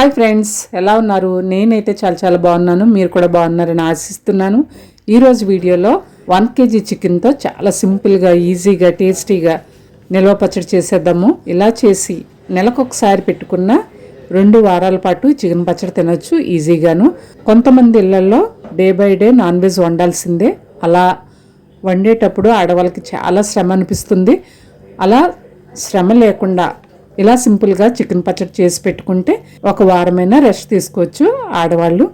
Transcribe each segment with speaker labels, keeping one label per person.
Speaker 1: Hi friends ఎలా ఉన్నారు? నేనైతే చాలా చాలా బాగున్నాను. మీరు కూడా బాగున్నారని ఆశిస్తున్నాను. ఈరోజు వీడియోలో వన్ కేజీ చికెన్తో చాలా సింపుల్గా ఈజీగా టేస్టీగా నిల్వ పచ్చడి చేసేద్దాము. ఇలా చేసి నెలకొకసారి పెట్టుకున్న రెండు వారాల పాటు చికెన్ పచ్చడి తినొచ్చు ఈజీగాను. కొంతమంది ఇళ్ళలో day by day non veg వండాల్సిందే. అలా వండేటప్పుడు ఆడవాళ్ళకి చాలా శ్రమ అనిపిస్తుంది. అలా శ్రమ లేకుండా ఇలా సింపుల్గా చికెన్ పచ్చడి చేసి పెట్టుకుంటే ఒక వారమైనా రెస్ట్ తీసుకోవచ్చు. ఆడవాళ్ళు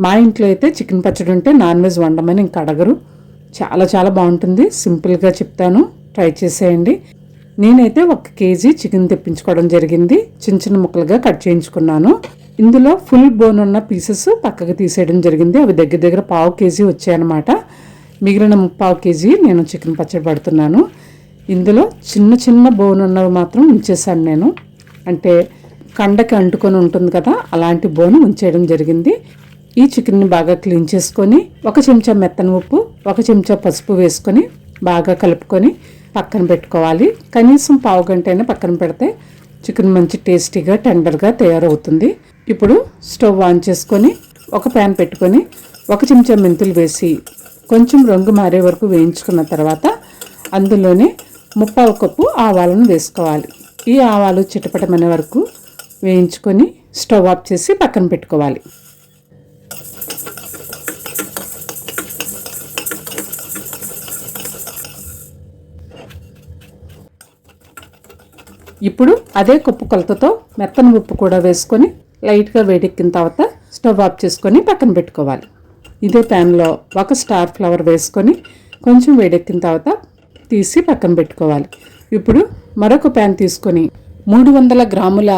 Speaker 1: మా ఇంట్లో అయితే చికెన్ పచ్చడి ఉంటే నాన్ వెజ్ వండమని ఇంక అడగరు. చాలా చాలా బాగుంటుంది. సింపుల్గా చెప్తాను. ట్రై చేసేయండి. నేనైతే ఒక కేజీ చికెన్ తెప్పించుకోవడం జరిగింది. చిన్న చిన్న ముక్కలుగా కట్ చేయించుకున్నాను. ఇందులో ఫుల్ బోన్ ఉన్న పీసెస్ పక్కకు తీసేయడం జరిగింది. అవి దగ్గర దగ్గర పావు కేజీ వచ్చాయన్నమాట. మిగిలిన పావు కేజీ నేను చికెన్ పచ్చడి పడుతున్నాను. ఇందులో చిన్న చిన్న బోన్ ఉన్నవి మాత్రం ఉంచేసాను నేను. అంటే కండకి అంటుకొని ఉంటుంది కదా అలాంటి బోన్ ఉంచేయడం జరిగింది. ఈ చికెన్ని బాగా క్లీన్ చేసుకొని ఒక చెంచా మెత్తని ఉప్పు ఒక చెంచా పసుపు వేసుకొని బాగా కలుపుకొని పక్కన పెట్టుకోవాలి. కనీసం పావు గంట అయినా పక్కన పెడితే చికెన్ మంచి టేస్టీగా టెండర్గా తయారవుతుంది. ఇప్పుడు స్టవ్ ఆన్ చేసుకొని ఒక ప్యాన్ పెట్టుకొని ఒక చెంచా మెంతులు వేసి కొంచెం రంగు మారే వరకు వేయించుకున్న తర్వాత అందులోనే ముప్పావు కప్పు ఆవాలను వేసుకోవాలి. ఈ ఆవాలు చిటపటమనే వరకు వేయించుకొని స్టవ్ ఆఫ్ చేసి పక్కన పెట్టుకోవాలి. ఇప్పుడు అదే కప్పు కొలతతో మెత్తని ఉప్పు కూడా వేసుకొని లైట్గా వేడెక్కిన తర్వాత స్టవ్ ఆఫ్ చేసుకొని పక్కన పెట్టుకోవాలి. ఇదే ప్యాన్లో ఒక స్టార్ ఫ్లవర్ వేసుకొని కొంచెం వేడెక్కిన తర్వాత తీసి పక్కన పెట్టుకోవాలి. ఇప్పుడు మరొక ప్యాన్ తీసుకొని మూడు వందల గ్రాముల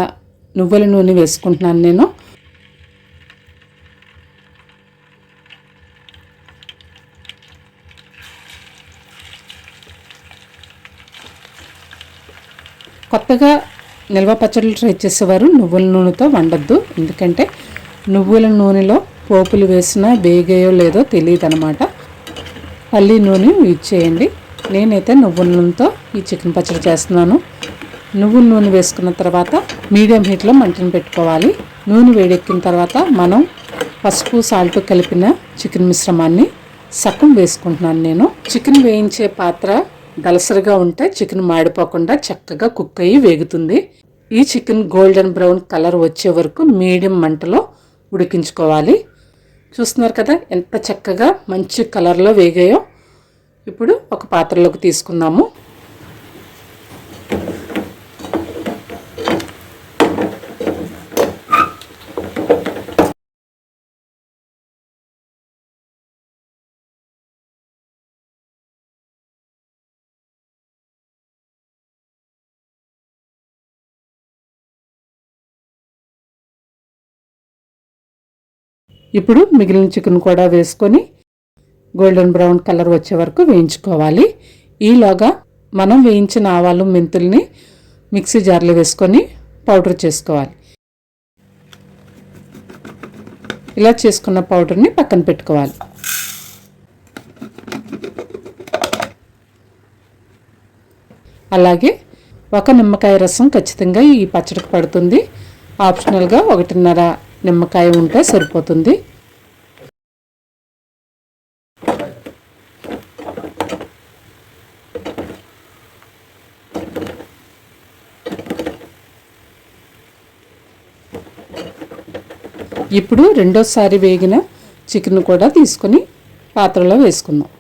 Speaker 1: నువ్వుల నూనె వేసుకుంటున్నాను నేను. కొత్తగా నిల్వ పచ్చళ్ళు ట్రై చేసేవారు నువ్వుల నూనెతో వండద్దు. ఎందుకంటే నువ్వుల నూనెలో పోపులు వేసినా బేగేయో లేదో తెలియదు అనమాట పల్లి నూనె యూజ్ చేయండి. నేనైతే నువ్వుల నూనెతో ఈ చికెన్ పచ్చడి చేస్తున్నాను. నువ్వుల నూనె వేసుకున్న తర్వాత మీడియం హీట్లో మంటను పెట్టుకోవాలి. నూనె వేడెక్కిన తర్వాత మనం పసుపు సాల్ట్ కలిపిన చికెన్ మిశ్రమాన్ని సగం వేసుకుంటున్నాను నేను. చికెన్ వేయించే పాత్ర దలసరిగా ఉంటే చికెన్ మాడిపోకుండా చక్కగా కుక్ అయ్యి వేగుతుంది. ఈ చికెన్ గోల్డెన్ బ్రౌన్ కలర్ వచ్చే వరకు మీడియం మంటలో ఉడికించుకోవాలి. చూస్తున్నారు కదా ఎంత చక్కగా మంచి కలర్లో వేగాయో. ఇప్పుడు ఒక పాత్రలోకి తీసుకుందాము. ఇప్పుడు మిగిలిన చికెన్ కూడా వేసుకొని గోల్డెన్ బ్రౌన్ కలర్ వచ్చే వరకు వేయించుకోవాలి. ఈలోగా మనం వేయించిన ఆవాలు మెంతుల్ని మిక్సీ జార్లో వేసుకొని పౌడర్ చేసుకోవాలి. ఇలా చేసుకున్న పౌడర్ని పక్కన పెట్టుకోవాలి. అలాగే ఒక నిమ్మకాయ రసం ఖచ్చితంగా ఈ పచ్చడికి పడుతుంది. ఆప్షనల్గా ఒకటిన్నర నిమ్మకాయ ఉంటే సరిపోతుంది. ఇప్పుడు రెండోసారి వేగిన చికెన్ కూడా తీసుకొని పాత్రలో వేసుకుందాం.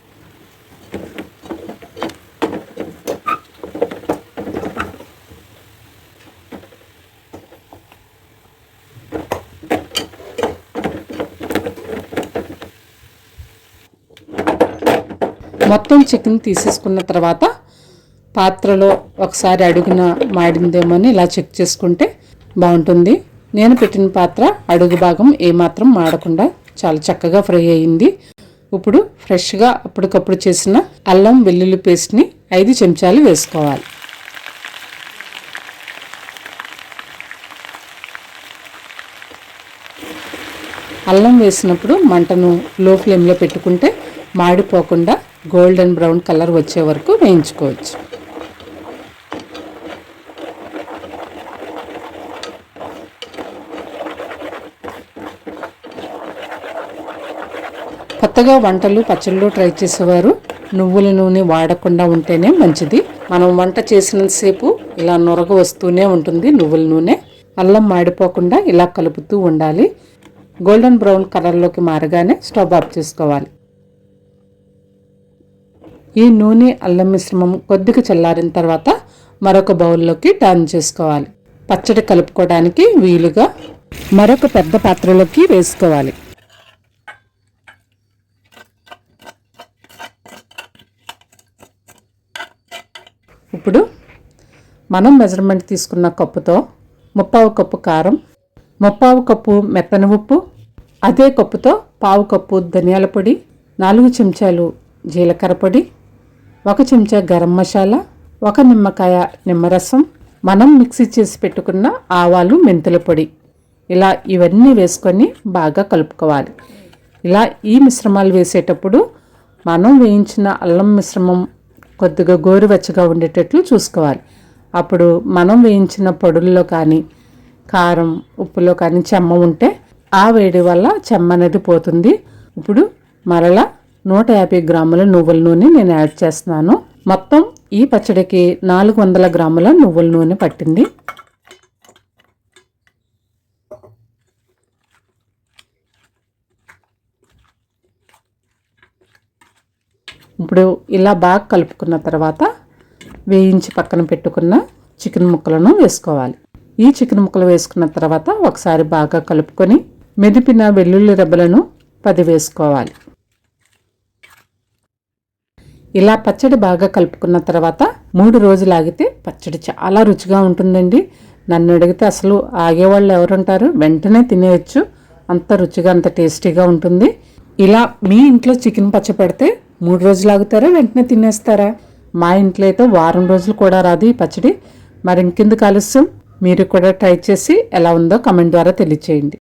Speaker 1: మొత్తం చికెన్ తీసేసుకున్న తర్వాత పాత్రలో ఒకసారి అడుగున మాడిందేమో అని ఇలా చెక్ చేసుకుంటే బాగుంటుంది. నేను పెట్టిన పాత్ర అడుగు భాగం ఏమాత్రం మాడకుండా చాలా చక్కగా ఫ్రై అయింది. ఇప్పుడు ఫ్రెష్గా అప్పటికప్పుడు చేసిన అల్లం వెల్లుల్లి పేస్ట్ని ఐదు చెంచాలు వేసుకోవాలి. అల్లం వేసినప్పుడు మంటను లో ఫ్లేమ్లో పెట్టుకుంటే మాడిపోకుండా గోల్డెన్ బ్రౌన్ కలర్ వచ్చే వరకు వేయించుకోవచ్చు. కొత్తగా వంటలు పచ్చళ్ళు ట్రై చేసేవారు. నువ్వుల నూనె వాడకుండా ఉంటేనే మంచిది. మనం వంట చేసినంతసేపు ఇలా నొరగ వస్తూనే ఉంటుంది నువ్వుల నూనె. అల్లం మాడిపోకుండా ఇలా కలుపుతూ ఉండాలి. గోల్డెన్ బ్రౌన్ కలర్లోకి మారగానే స్టవ్ ఆఫ్ చేసుకోవాలి. ఈ నూనె అల్లం మిశ్రమం కొద్దిగా చల్లారిన తర్వాత మరొక బౌల్లోకి టర్న్ చేసుకోవాలి. పచ్చడి కలుపుకోవడానికి వీలుగా మరొక పెద్ద పాత్రలోకి వేసుకోవాలి ఇప్పుడు మనం మెజర్మెంట్ తీసుకున్న కప్పుతో ముప్పావు కప్పు కారం ముప్పావు కప్పు మెత్తని ఉప్పు అదే కప్పుతో పావు కప్పు ధనియాల పొడి నాలుగు చెంచాలు జీలకర్ర పొడి ఒక చెంచా గరం మసాలా ఒక నిమ్మకాయ నిమ్మరసం మనం మిక్సీ చేసి పెట్టుకున్న ఆవాలు మెంతుల పొడి. ఇలా ఇవన్నీ వేసుకొని బాగా కలుపుకోవాలి. ఇలా ఈ మిశ్రమాలు వేసేటప్పుడు మనం వేయించిన అల్లం మిశ్రమం కొద్దిగా గోరువెచ్చగా ఉండేటట్లు చూసుకోవాలి. అప్పుడు మనం వేయించిన పొడుల్లో కానీ కారం ఉప్పులో కానీ చెమ్మ ఉంటే ఆ వేడి వల్ల చెమ్మ అనేది పోతుంది. ఇప్పుడు మరలా నూట యాభై గ్రాముల నువ్వుల నూనె నేను యాడ్ చేస్తున్నాను. మొత్తం ఈ పచ్చడికి నాలుగు వందల గ్రాముల నువ్వుల నూనె పట్టింది. ఇప్పుడు ఇలా బాగా కలుపుకున్న తర్వాత వేయించి పక్కన పెట్టుకున్న చికెన్ ముక్కలను వేసుకోవాలి. ఈ చికెన్ ముక్కలు వేసుకున్న తర్వాత ఒకసారి బాగా కలుపుకొని మెదిపిన వెల్లుల్లి రెబ్బలను పది వేసుకోవాలి. ఇలా పచ్చడి బాగా కలుపుకున్న తర్వాత మూడు రోజులు ఆగితే పచ్చడి చాలా రుచిగా ఉంటుందండి. నన్ను అడిగితే అసలు ఆగేవాళ్ళు ఎవరుంటారు? వెంటనే తినేయచ్చు. అంత రుచిగా అంత టేస్టీగా ఉంటుంది. ఇలా మీ ఇంట్లో చికెన్ పచ్చ పెడితే మూడు రోజులు ఆగుతారా వెంటనే తినేస్తారా? మా ఇంట్లో అయితే వారం రోజులు కూడా రాదు ఈ పచ్చడి. మరి ఇంకెందుకు ఆలస్యం? మీరు కూడా ట్రై చేసి ఎలా ఉందో కమెంట్ ద్వారా తెలియచేయండి.